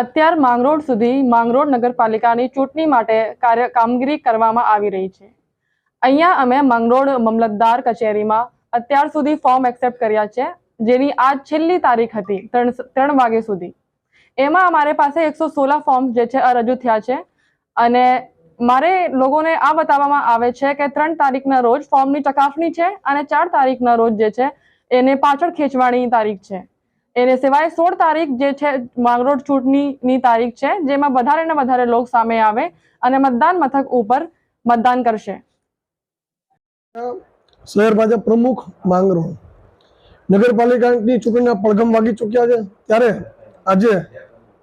અત્યાર માંગરોળ સુધી માંગરોળ નગરપાલિકાની ચૂંટણી માટે કાર્ય કામગીરી કરવામાં આવી રહી છે. અહીંયા અમે માંગરોળ મામલતદાર કચેરીમાં અત્યાર સુધી ફોર્મ એક્સેપ્ટ કર્યા છે, જેની આજ છેલ્લી તારીખ હતી, ત્રણ ત્રણ વાગે સુધી. એમાં અમારે પાસે એકસો સોળા ફોર્મ જે છે રજૂ થયા છે. અને મારે લોકોને આ બતાવવામાં આવે છે કે ત્રણ તારીખના રોજ ફોર્મની ચકાસણી છે અને ચાર તારીખના રોજ જે છે, એને પાછળ ખેંચવાની તારીખ છે. એને સિવાય સોળ તારીખ જે છે, માંગરોળ ચૂંટણીની તારીખ છે, જેમાં વધારે ને વધારે લોક સામે આવે અને મતદાન મથક ઉપર મતદાન કરશે. શહેર ભાજપ પ્રમુખ માંગરોળ. નગરપાલિકાની ચૂંટણીના પડઘમ વાગી ચૂક્યા છે, ત્યારે આજે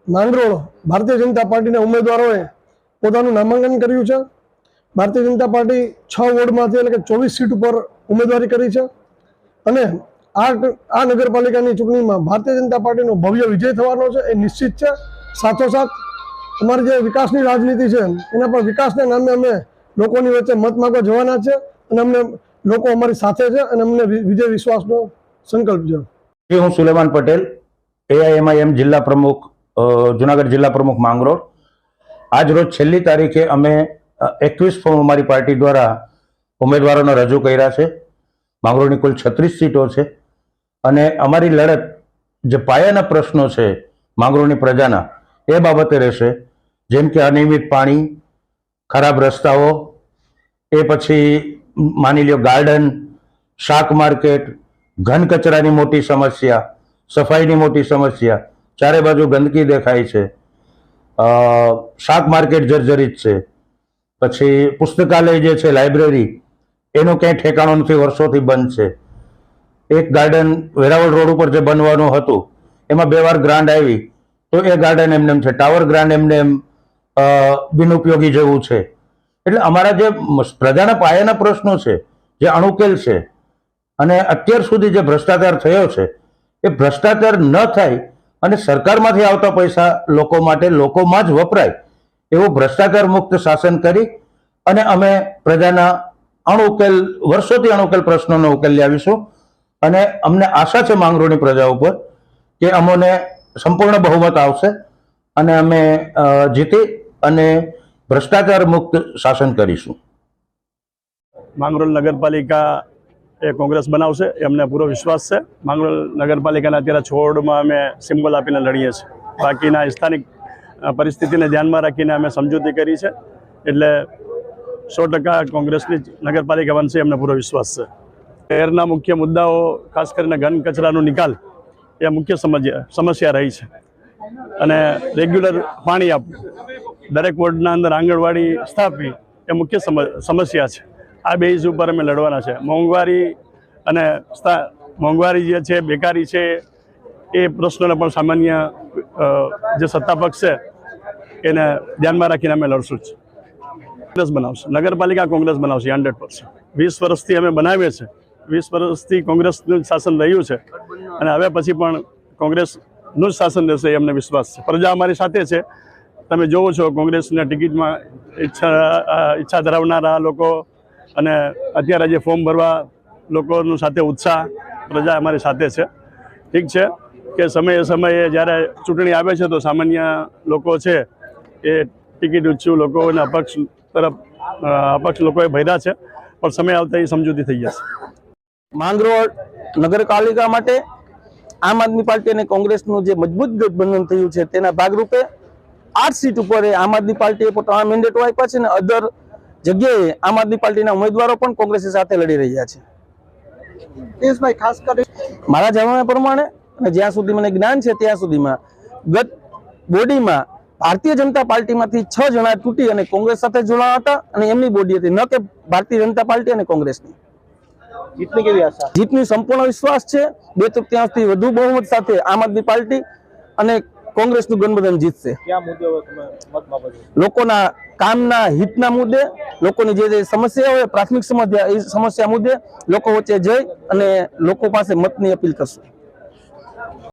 માંગરોળ ભારતીય જનતા પાર્ટીના ઉમેદવારોએ પોતાનું નામાંકન કર્યું છે. ભારતીય જનતા પાર્ટી છ વોર્ડમાંથી એટલે કે ચોવીસ સીટ ઉપર ઉમેદવારી કરી છે અને આ આ નગરપાલિકાની ચૂંટણીમાં ભારતીય જનતા પાર્ટીનો ભવ્ય વિજય થવાનો છે, એ નિશ્ચિત છે. સાથોસાથ, અમારી જે વિકાસની રાજનીતિ છે, એના પર વિકાસના નામે અમે લોકોની વચ્ચે મત માગવા જવાના છે અને અમને લોકો અમારી સાથે છે અને અમને વિજય વિશ્વાસનો સંકલ્પ છે. હું સુલેમાન પટેલ એઆઈએમઆઈએમ જિલ્લા પ્રમુખ જુનાગઢ જિલ્લા પ્રમુખ માંગરોળ. આજ રોજ છેલ્લી તારીખે અમે એકવીસ ફોર્મ અમારી પાર્ટી દ્વારા ઉમેદવારોને રજૂ કર્યા છે. માંગરોળની કુલ છત્રીસ સીટો છે. અને અમારી લડત જે પાયાના પ્રશ્નો છે માંગરોળની પ્રજાના, એ બાબતે રહેશે. જેમ કે અનિયમિત પાણી, ખરાબ રસ્તાઓ, એ પછી માની લ્યો ગાર્ડન, શાક માર્કેટ, ઘન કચરાની મોટી સમસ્યા, સફાઈની મોટી સમસ્યા, ચારે બાજુ ગંદકી દેખાય છે. શાક માર્કેટ જર્જરિત છે. પછી પુસ્તકાલય જે છે, લાઇબ્રેરી, એનું ક્યાંય ઠેકાણો નથી, વર્ષોથી બંધ છે. એક ગાર્ડન વેરાવળ રોડ ઉપર જે બનવાનું હતું, એમાં બે વાર ગ્રાન્ટ આવી. તો એ ગાર્ડન એમને એમ છે ટાવર ગ્રાન્ટ એમને એમ બિનઉપયોગી જેવું છે. એટલે અમારા જે પ્રજાના પાયાના પ્રશ્નો છે, જે અણુકેલ છે, અને અત્યાર સુધી જે ભ્રષ્ટાચાર થયો છે, એ ભ્રષ્ટાચાર ન થાય અને સરકારમાંથી આવતા પૈસા લોકો માટે લોકોમાં જ વપરાય, એવું ભ્રષ્ટાચાર મુક્ત શાસન કરી અને અમે પ્રજાના અણુકેલ, વર્ષોથી અણુકેલ પ્રશ્નોનો ઉકેલ લાવીશું. અને અમને આશા છે માંગરોળની પ્રજા ઉપર કે અમોને સંપૂર્ણ બહુમત આવશે અને અમે જીતી અને ભ્રષ્ટાચાર મુક્ત શાસન કરીશું. માંગરોળ નગરપાલિકા એ કોંગ્રેસ બનાવશે એમને પૂરો વિશ્વાસ છે. માંગરોળ નગરપાલિકાના અત્યારે છોડમાં અમે સિમ્બોલ આપીને લડીએ છીએ. બાકીના સ્થાનિક પરિસ્થિતિને ધ્યાનમાં રાખીને અમે સમજૂતી કરી છે. એટલે સો ટકા કોંગ્રેસની નગરપાલિકા બનશે એમને પૂરો વિશ્વાસ છે. શહેરના મુખ્ય મુદ્દાઓ, ખાસ કરીને ઘન કચરાનો નિકાલ, એ મુખ્ય સમસ્યા રહી છે. અને રેગ્યુલર પાણી આપવું, દરેક વોર્ડના અંદર આંગણવાડી સ્થાપવી, એ મુખ્ય સમ- સમસ્યા છે. આ બેઝ ઉપર અમે લડવાના છે. મોંઘવારી અને મોંઘવારી જે છે, બેકારી છે, એ પ્રશ્નોને પણ સામાન્ય જે સત્તા પક્ષ છે, એને ધ્યાનમાં રાખીને અમે લડશું જ. કોંગ્રેસ બનાવશે, નગરપાલિકા કોંગ્રેસ બનાવશે હંડ્રેડ પર્સન્ટ વીસ વર્ષથી અમે બનાવીએ છીએ. વીસ વર્ષથી કોંગ્રેસનું શાસન રહ્યું છે. અને હવે પછી પણ કોંગ્રેસનું જ શાસન રહેશે એ અમને વિશ્વાસ છે. પ્રજા અમારી સાથે છે. તમે જોવો છો કોંગ્રેસના ટિકિટમાં ઈચ્છા ઈચ્છા ધરાવનારા લોકો અને અત્યારે જે ફોર્મ ભરવા લોકોનું સાથે ઉત્સાહ પ્રજા અમારી સાથે છે. ઠીક છે કે સમયે સમયે જ્યારે ચૂંટણી આવે છે તો સામાન્ય લોકો છે એ ટિકિટ ઉચ્ચું લોકોને અપક્ષ તરફ અપક્ષ લોકોએ ભર્યા છે. પણ સમય આવતા એ સમજૂતી થઈ જશે. માંગરોળ નગરપાલિકા માટે આમ આદમી પાર્ટી અને કોંગ્રેસનું જે મજબૂત ગઠબંધન થયું છે તેના ભાગરૂપે આઠ સીટ ઉપર આમ આદમી પાર્ટીએ પોતાના મેન્ડેટો આપ્યા છે અને અધર જગ્યાએ આમ આદમી પાર્ટીના ઉમેદવારો પણ કોંગ્રેસ સાથે લડી રહ્યા છે. દેશભાઈ ખાસ કરી મારા જાણવા પ્રમાણે અને જ્યાં સુધી મને જ્ઞાન છે ત્યાં સુધીમાં ગત બોડીમાં ભારતીય જનતા પાર્ટીમાંથી છ જણા તૂટી અને કોંગ્રેસ સાથે જોડાયા હતા અને એમની બોડી હતી. ન કે ભારતીય જનતા પાર્ટી અને કોંગ્રેસની. જીતની કેવી આશા? જીતની સંપૂર્ણ વિશ્વાસ છે. બે તૃતીયાંશથી વધુ બહુમત સાથે આમ આદમી પાર્ટી અને કોંગ્રેસનું ગઠબંધન જીતશે. લોકોના કામના હિતના મુદ્દે લોકોની જે જે સમસ્યા હોય પ્રાથમિક સમસ્યા એ સમસ્યા મુદ્દે લોકો વચ્ચે જઈ અને લોકો પાસે મતની અપીલ કરશું.